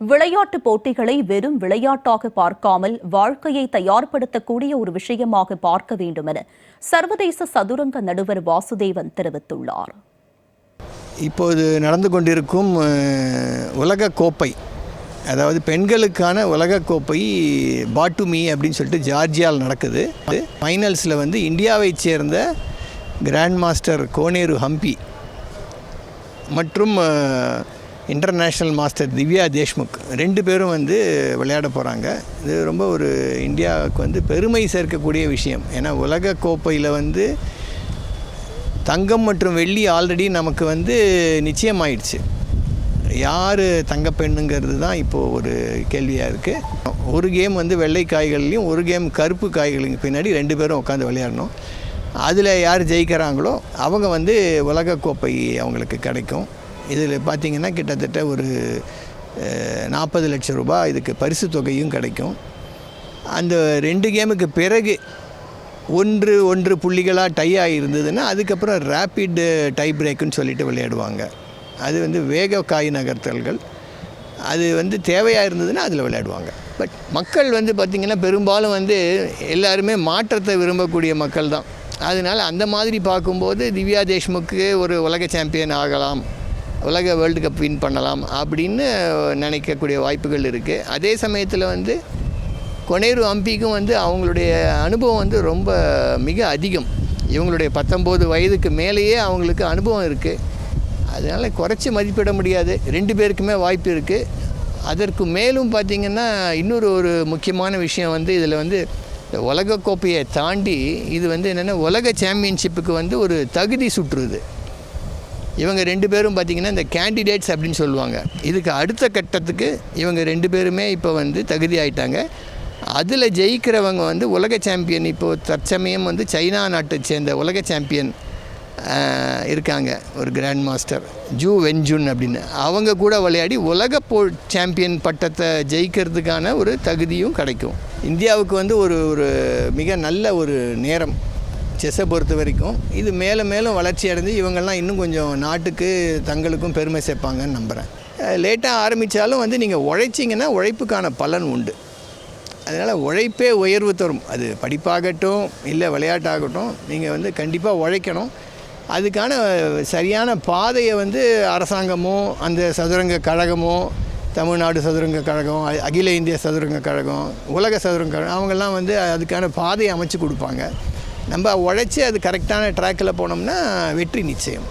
விளையாட்டுப் போட்டிகளை வெறும் விளையாட்டாக பார்க்காமல் வாழ்க்கையை தயார்படுத்தக்கூடிய ஒரு விஷயமாக பார்க்க வேண்டும் என சர்வதேச சதுரங்க நடுவர் வாசுதேவன் தெரிவித்துள்ளார். இப்போது நடந்து கொண்டிருக்கும் அஹ், உலகக் கோப்பை அதாவது பெண்களுக்கான உலகக்கோப்பை பாட்டுமி அப்படின்னு சொல்லிட்டு ஜார்ஜியாவில் நடக்குது. ஃபைனல்ஸில் வந்து இந்தியாவைச் சேர்ந்த கிராண்ட் மாஸ்டர் கோனேரு ஹம்பி மற்றும் இன்டர்நேஷ்னல் மாஸ்டர் திவ்யா தேஷ்முக் ரெண்டு பேரும் வந்து விளையாட போகிறாங்க இது ரொம்ப ஒரு இந்தியாவுக்கு வந்து பெருமை சேர்க்கக்கூடிய விஷயம். ஏன்னா உலக கோப்பையில் வந்து தங்கம் மற்றும் வெள்ளி ஆல்ரெடி நமக்கு வந்து நிச்சயமாயிடுச்சு. யார் தங்கப்பெண்ணுங்கிறது தான் இப்போது ஒரு கேள்வியாக இருக்குது ஒரு கேம் வந்து வெள்ளை காய்கள்லையும் ஒரு கேம் கருப்பு காய்களுக்கு பின்னாடி ரெண்டு பேரும் உட்காந்து விளையாடணும். அதில் யார் ஜெயிக்கிறாங்களோ அவங்க வந்து உலகக்கோப்பை அவங்களுக்கு கிடைக்கும். இதில் பார்த்திங்கன்னா கிட்டத்தட்ட ஒரு நாற்பது லட்சம் ரூபாய் இதுக்கு பரிசு தொகையும் கிடைக்கும். அந்த ரெண்டு கேமுக்கு பிறகு ஒன்று ஒன்று புள்ளிகளாக டை ஆகியிருந்ததுன்னா அதுக்கப்புறம் ரேப்பிட் டை பிரேக்குன்னு சொல்லிட்டு விளையாடுவாங்க. அது வந்து வேக காய் நகர்த்தல்கள். அது வந்து தேவையாக இருந்ததுன்னா அதில் விளையாடுவாங்க. பட் மக்கள் வந்து பார்த்திங்கன்னா பெரும்பாலும் வந்து எல்லாருமே மாற்றத்தை விரும்பக்கூடிய மக்கள் தான் அதனால் அந்த மாதிரி பார்க்கும்போது திவ்யா தேஷ்முக்கு ஒரு உலக சாம்பியன் ஆகலாம். உலக வேர்ல்டு கப் வின் பண்ணலாம் அப்படின்னு நினைக்கக்கூடிய வாய்ப்புகள் இருக்குது அதே சமயத்தில் வந்து கொனேரு அம்பிக்கும் வந்து அவங்களுடைய அனுபவம் வந்து ரொம்ப மிக அதிகம். இவங்களுடைய பத்தொம்போது வயதுக்கு மேலேயே அவங்களுக்கு அனுபவம் இருக்குது அதனால் குறைச்சி மதிப்பிட முடியாது. ரெண்டு பேருக்குமே வாய்ப்பு இருக்குது அதற்கு மேலும் பார்த்திங்கன்னா இன்னொரு ஒரு முக்கியமான விஷயம் வந்து இதில் வந்து உலகக்கோப்பையை தாண்டி இது வந்து என்னென்னா உலக சாம்பியன்ஷிப்புக்கு வந்து ஒரு தகுதி சுற்றுது. இவங்க ரெண்டு பேரும் பார்த்திங்கன்னா இந்த கேண்டிடேட்ஸ் அப்படின்னு சொல்லுவாங்க. இதுக்கு அடுத்த கட்டத்துக்கு இவங்க ரெண்டு பேருமே இப்போ வந்து தகுதி ஆயிட்டாங்க. அதில் ஜெயிக்கிறவங்க வந்து உலக சாம்பியன் இப்போது தற்சமயம் வந்து சைனா நாட்டை சேர்ந்த உலக சாம்பியன் இருக்காங்க. ஒரு கிராண்ட் மாஸ்டர் ஜூ வென்ஜுன் அப்படின்னு. அவங்க கூட விளையாடி உலக போ சாம்பியன் பட்டத்தை ஜெயிக்கிறதுக்கான ஒரு தகுதியும் கிடைக்கும். இந்தியாவுக்கு வந்து ஒரு ஒரு மிக நல்ல ஒரு நேரம். செஸ்ஸை பொறுத்த வரைக்கும் இது மேலே மேலும் வளர்ச்சி அடைஞ்சு இவங்கெல்லாம் இன்னும் கொஞ்சம் நாட்டுக்கு தங்களுக்கும் பெருமை சேர்ப்பாங்கன்னு நம்புகிறேன் லேட்டாக ஆரம்பித்தாலும் வந்து நீங்கள் உழைச்சிங்கன்னா உழைப்புக்கான பலன் உண்டு. அதனால் உழைப்பே உயர்வு தரும். அது படிப்பாகட்டும் இல்லை விளையாட்டாகட்டும் நீங்கள் வந்து கண்டிப்பாக உழைக்கணும். அதுக்கான சரியான பாதையை வந்து அரசாங்கமோ அந்த சதுரங்க கழகமோ தமிழ்நாடு சதுரங்க கழகம் அகில இந்திய சதுரங்க கழகம் உலக சதுரங்க கழகம் அவங்கெல்லாம் வந்து அதுக்கான பாதையை அமைச்சு கொடுப்பாங்க. நம்ம உழைச்சி அது கரெக்டான ட்ராக்கில் போனோம்னா வெற்றி நிச்சயம்.